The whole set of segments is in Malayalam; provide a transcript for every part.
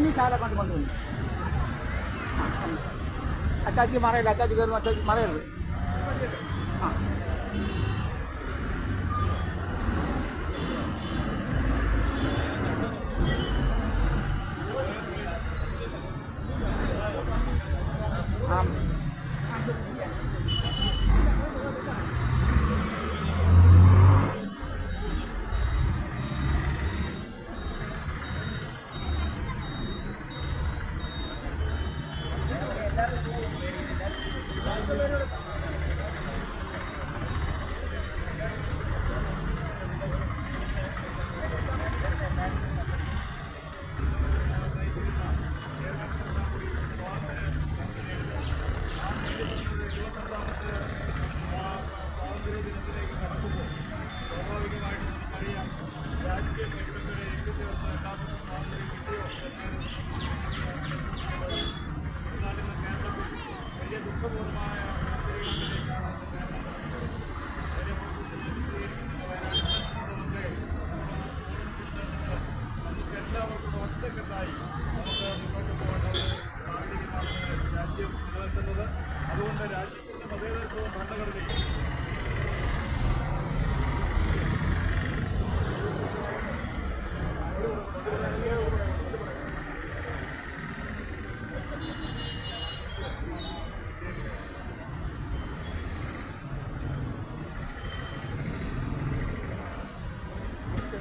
ഇനി ചാല കൊണ്ട് കൊണ്ടുവന്നു അച്ചാച്ചി മറയില്ല. അച്ചാച്ചി കയറുന്നു. അച്ചാച്ചി മറയരുത്. ആ. couple of miles.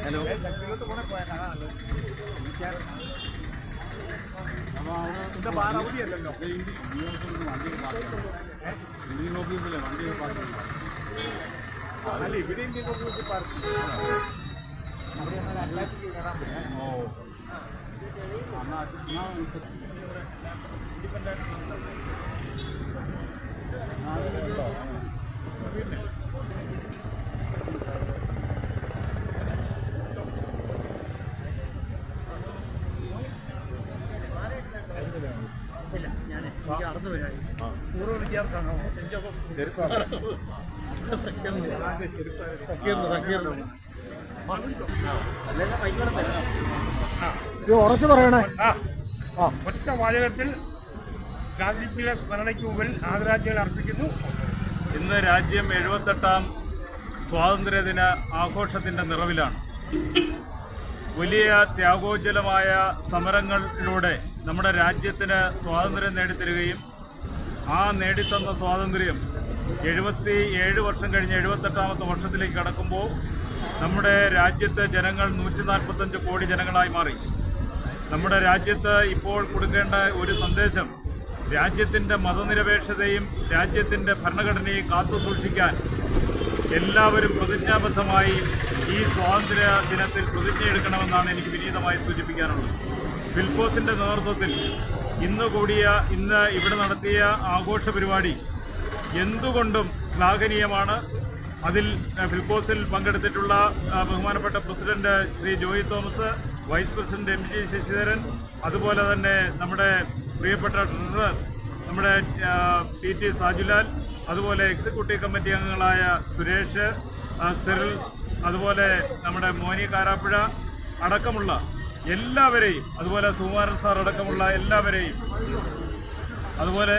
ഹലോ ഇത് വണ്ടി അവധിയല്ലല്ലോ അല്ല ഇവിടെ ഇന്ത്യൻ ഓ പാർട്ടി പൂർവ വിദ്യാർത്ഥി സംഘം ഉറച്ചു പറയണേ. ഒറ്റ വാചകത്തിൽ ഗാന്ധിജിയുടെ സ്മരണയ്ക്ക് മുമ്പിൽ ആദരാഞ്ജലികൾ അർപ്പിക്കുന്നു. ഇന്ന് രാജ്യം എഴുപത്തെട്ടാം സ്വാതന്ത്ര്യദിന ആഘോഷത്തിന്റെ നിറവിലാണ്. വലിയ ത്യാഗോജ്വലമായ സമരങ്ങളിലൂടെ നമ്മുടെ രാജ്യത്തിന് സ്വാതന്ത്ര്യം നേടിത്തരികയും ആ നേടിത്തന്ന സ്വാതന്ത്ര്യം എഴുപത്തി ഏഴ് വർഷം കഴിഞ്ഞ് എഴുപത്തെട്ടാമത്തെ വർഷത്തിലേക്ക് കടക്കുമ്പോൾ നമ്മുടെ രാജ്യത്തെ ജനങ്ങൾ നൂറ്റി നാൽപ്പത്തഞ്ച് കോടി ജനങ്ങളായി മാറി. നമ്മുടെ രാജ്യത്ത് ഇപ്പോൾ കൊടുക്കേണ്ട ഒരു സന്ദേശം രാജ്യത്തിന്റെ മതനിരപേക്ഷതയും രാജ്യത്തിന്റെ ഭരണഘടനയും കാത്തുസൂക്ഷിക്കാൻ എല്ലാവരും പ്രതിജ്ഞാബദ്ധമായി ഈ സ്വാതന്ത്ര്യ ദിനത്തിൽ പ്രതിജ്ഞയെടുക്കണമെന്നാണ് എനിക്ക് വിനീതമായി സൂചിപ്പിക്കാനുള്ളത്. ഫിൽപ്പോസിന്റെ നേതൃത്വത്തിൽ ഇന്ന് കൂടിയ ഇന്ന് ഇവിടെ നടത്തിയ ആഘോഷ പരിപാടി എന്തുകൊണ്ടും ശ്ലാഘനീയമാണ്. അതിൽ ഫിൽപോസിൽ പങ്കെടുത്തിട്ടുള്ള ബഹുമാനപ്പെട്ട president Shri Joy Thomas vice president M G Sasidharan അതുപോലെ തന്നെ നമ്മുടെ പ്രിയപ്പെട്ട ട്രഷറർ നമ്മുടെ പി ടി സാജുലാൽ അതുപോലെ എക്സിക്യൂട്ടീവ് കമ്മിറ്റി അംഗങ്ങളായ സുരേഷ് സിറിൽ അതുപോലെ നമ്മുടെ മോനി കാരാപ്പുഴ അടക്കമുള്ള എല്ലാവരെയും അതുപോലെ സുകുമാരൻ സാർ അടക്കമുള്ള എല്ലാവരെയും അതുപോലെ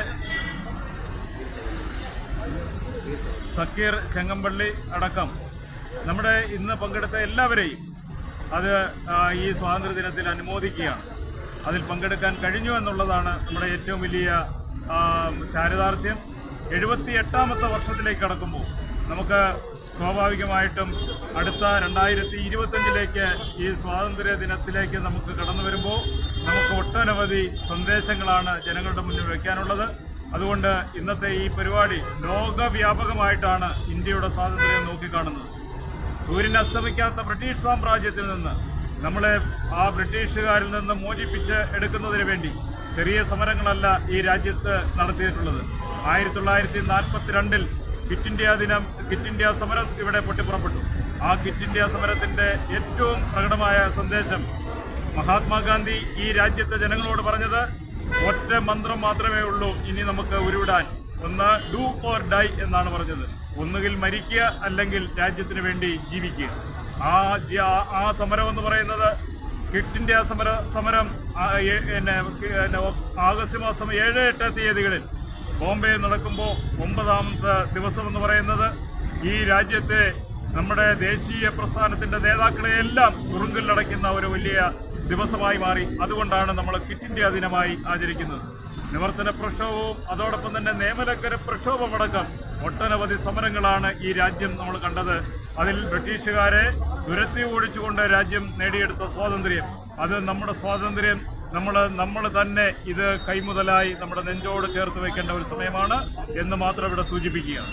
സക്കീർ ചെങ്ങമ്പള്ളി അടക്കം നമ്മുടെ ഇന്ന് പങ്കെടുത്ത എല്ലാവരെയും അത് ഈ സ്വാതന്ത്ര്യ ദിനത്തിൽ അനുമോദിക്കുകയാണ്. അതിൽ പങ്കെടുക്കാൻ കഴിഞ്ഞു എന്നുള്ളതാണ് നമ്മുടെ ഏറ്റവും വലിയ ചാരിതാർത്ഥ്യം. എഴുപത്തി എട്ടാമത്തെ വർഷത്തിലേക്ക് കടക്കുമ്പോൾ നമുക്ക് സ്വാഭാവികമായിട്ടും അടുത്ത രണ്ടായിരത്തി ഇരുപത്തഞ്ചിലേക്ക് ഈ സ്വാതന്ത്ര്യ ദിനത്തിലേക്ക് നമുക്ക് കടന്നു വരുമ്പോൾ നമുക്ക് ഒട്ടനവധി സന്ദേശങ്ങളാണ് ജനങ്ങളുടെ മുന്നിൽ വയ്ക്കാനുള്ളത്. അതുകൊണ്ട് ഇന്നത്തെ ഈ പരിപാടി ലോകവ്യാപകമായിട്ടാണ് ഇന്ത്യയുടെ സ്വാതന്ത്ര്യം നോക്കിക്കാണുന്നത്. സൂര്യൻ അസ്തമിക്കാത്ത ബ്രിട്ടീഷ് സാമ്രാജ്യത്തിൽ നിന്ന് നമ്മളെ ആ ബ്രിട്ടീഷുകാരിൽ നിന്ന് മോചിപ്പിച്ച് എടുക്കുന്നതിന് വേണ്ടി ചെറിയ സമരങ്ങളല്ല ഈ രാജ്യത്ത് നടത്തിയിട്ടുള്ളത്. ആയിരത്തി തൊള്ളായിരത്തി നാൽപ്പത്തിരണ്ടിൽ ക്വിറ്റ് ഇന്ത്യ ദിനം ക്വിറ്റ് ഇന്ത്യ സമരം ഇവിടെ പൊട്ടിപ്പുറപ്പെട്ടു. ആ ക്വിറ്റ് ഇന്ത്യ സമരത്തിന്റെ ഏറ്റവും പ്രകടമായ സന്ദേശം മഹാത്മാഗാന്ധി ഈ രാജ്യത്തെ ജനങ്ങളോട് പറഞ്ഞത് ഒറ്റ മന്ത്രം മാത്രമേ ഉള്ളൂ ഇനി നമുക്ക് ഉരുവിടാൻ. ഒന്ന് ഡു ഓർ ഡൈ എന്നാണ് പറഞ്ഞത്. ഒന്നുകിൽ മരിക്കുക അല്ലെങ്കിൽ രാജ്യത്തിന് വേണ്ടി ജീവിക്കുക. ആ ആ- സമരം എന്ന് പറയുന്നത് ക്വിറ്റ് ഇന്ത്യ സമര സമരം പിന്നെ, ആഗസ്റ്റ് മാസം ഏഴ് എട്ട് തീയതികളിൽ ബോംബെ നടക്കുമ്പോൾ ഒമ്പതാമത്തെ ദിവസം എന്ന് പറയുന്നത് ഈ രാജ്യത്തെ നമ്മുടെ ദേശീയ പ്രസ്ഥാനത്തിന്റെ നേതാക്കളെയെല്ലാം തുറുങ്കിലടയ്ക്കുന്ന ഒരു വലിയ ദിവസമായി മാറി. അതുകൊണ്ടാണ് നമ്മൾ ക്വിറ്റ് ഇന്ത്യ ദിനമായി ആചരിക്കുന്നത്. നിവർത്തന പ്രക്ഷോഭവും അതോടൊപ്പം തന്നെ നിയമലംഘന പ്രക്ഷോഭമടക്കം ഒട്ടനവധി സമരങ്ങളാണ് ഈ രാജ്യം നമ്മൾ കണ്ടത്. അതിൽ ബ്രിട്ടീഷുകാരെ തുരത്തി ഓടിച്ചുകൊണ്ട് രാജ്യം നേടിയെടുത്ത സ്വാതന്ത്ര്യം. അത് നമ്മുടെ സ്വാതന്ത്ര്യം. നമ്മൾ നമ്മൾ തന്നെ ഇത് കൈമുതലായി നമ്മുടെ നെഞ്ചോട് ചേർത്ത് വയ്ക്കേണ്ട ഒരു സമയമാണ് എന്ന് മാത്രം ഇവിടെ സൂചിപ്പിക്കുകയാണ്.